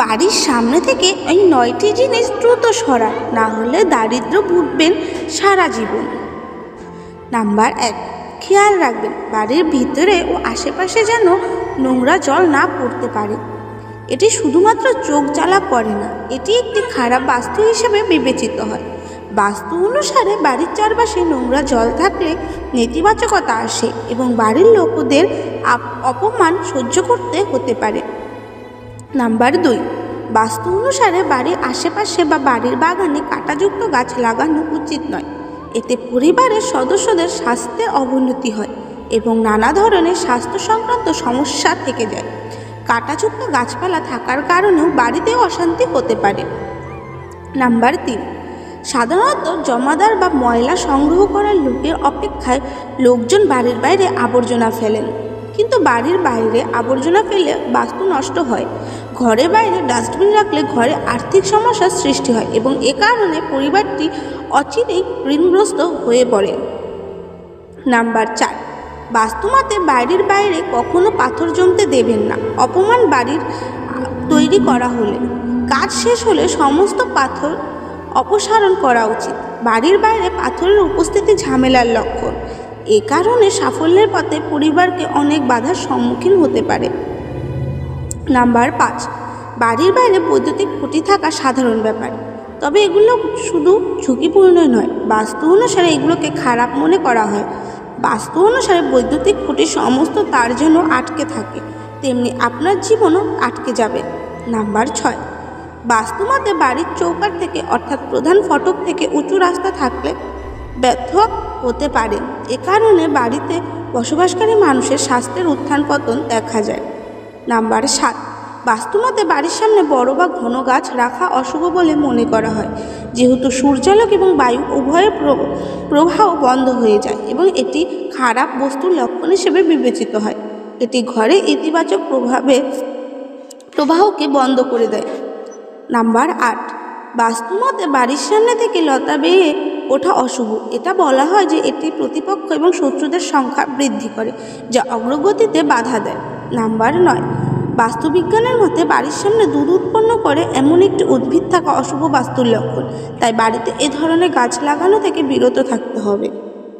বাড়ির সামনে থেকে এই নয়টি জিনিস দ্রুত সরান, না হলে দারিদ্র ভুগবেন সারা জীবন। নাম্বার এক, খেয়াল রাখবেন বাড়ির ভিতরে ও আশেপাশে যেন নোংরা জল না পড়তে পারে। এটি শুধুমাত্র চোখ জ্বালা করে না, এটি একটি খারাপ বাস্তু হিসেবে বিবেচিত হয়। বাস্তু অনুসারে বাড়ির চারপাশে নোংরা জল থাকলে নেতিবাচকতা আসে এবং বাড়ির লোকদের অপমান সহ্য করতে হতে পারে। নাম্বার দুই, বাস্তু অনুসারে বাড়ির আশেপাশে বা বাড়ির বাগানে কাঁটাযুক্ত গাছ লাগানো উচিত নয়। এতে পরিবারের সদস্যদের স্বাস্থ্যের অবনতি হয় এবং নানা ধরনের স্বাস্থ্য সংক্রান্ত সমস্যা থেকে যায়। কাঁটাযুক্ত গাছপালা থাকার কারণেও বাড়িতে অশান্তি হতে পারে। নাম্বার তিন, সাধারণত জমাদার বা ময়লা সংগ্রহ করার লোকের অপেক্ষায় লোকজন বাড়ির বাইরে আবর্জনা ফেলেন। বাড়ির বাইরে আবর্জনা ফেলে বাস্তু নষ্ট হয়। ঘরে বাইরে ডাস্টবিন রাখলে ঘরে আর্থিক সমস্যার সৃষ্টি হয় এবং এ কারণে পরিবারটি অচিরেই ঋণগ্রস্ত হয়ে পড়ে। নাম্বার চার, বাস্তুমতে বাড়ির বাইরে কখনো পাথর জমতে দেবেন না। অপমান বাড়ির তৈরি করা হলে। কাজ শেষ হলে সমস্ত পাথর অপসারণ করা উচিত। বাড়ির বাইরে পাথরের উপস্থিতি ঝামেলার লক্ষণ। এ কারণে সাফল্যের পথে পরিবারকে অনেক বাধার সম্মুখীন হতে পারে। নাম্বার পাঁচ, বাড়ির বাইরে বৈদ্যুতিক খুঁটি থাকা সাধারণ ব্যাপার। তবে এগুলো শুধু ঝুঁকিপূর্ণ নয়, বাস্তু অনুসারে এগুলোকে খারাপ মনে করা হয়। বাস্তু অনুসারে বৈদ্যুতিক খুঁটি সমস্ত তার যেন আটকে থাকে, তেমনি আপনার জীবনও আটকে যাবে। নাম্বার ছয় বাস্তুমতে বাড়ির চৌকাট থেকে, অর্থাৎ প্রধান ফটক থেকে উঁচু রাস্তা থাকলে ব্যর্থ হতে পারে। এ কারণে বাড়িতে বসবাসকারী মানুষের স্বাস্থ্যের উত্থান পতন দেখা যায়। নাম্বার সাত, বাস্তুমতে বাড়ির সামনে বড় বা ঘন গাছ রাখা অশুভ বলে মনে করা হয়। যেহেতু সূর্যালোক এবং বায়ু উভয়ের প্র- প্রবাহ বন্ধ হয়ে যায় এবং এটি খারাপ বস্তুর লক্ষণ হিসেবে বিবেচিত হয়। এটি ঘরে ইতিবাচক প্রভাবে, প্রবাহকে বন্ধ করে দেয়। নাম্বার আট, বাস্তুমতে বাড়ির সামনে থেকে লতা বেয়ে ওঠা অশুভ। এটা বলা হয় যে এটি প্রতিপক্ষ এবং শত্রুদের সংখ্যা বৃদ্ধি করে, যা অগ্রগতিতে বাধা দেয়। নাম্বার নয়, বাস্তুবিজ্ঞানের মতে বাড়ির সামনে দুধ উৎপন্ন করে এমন একটি উদ্ভিদ থাকা অশুভ বাস্তুর লক্ষণ। তাই বাড়িতে এ ধরনের গাছ লাগানো থেকে বিরত থাকতে হবে।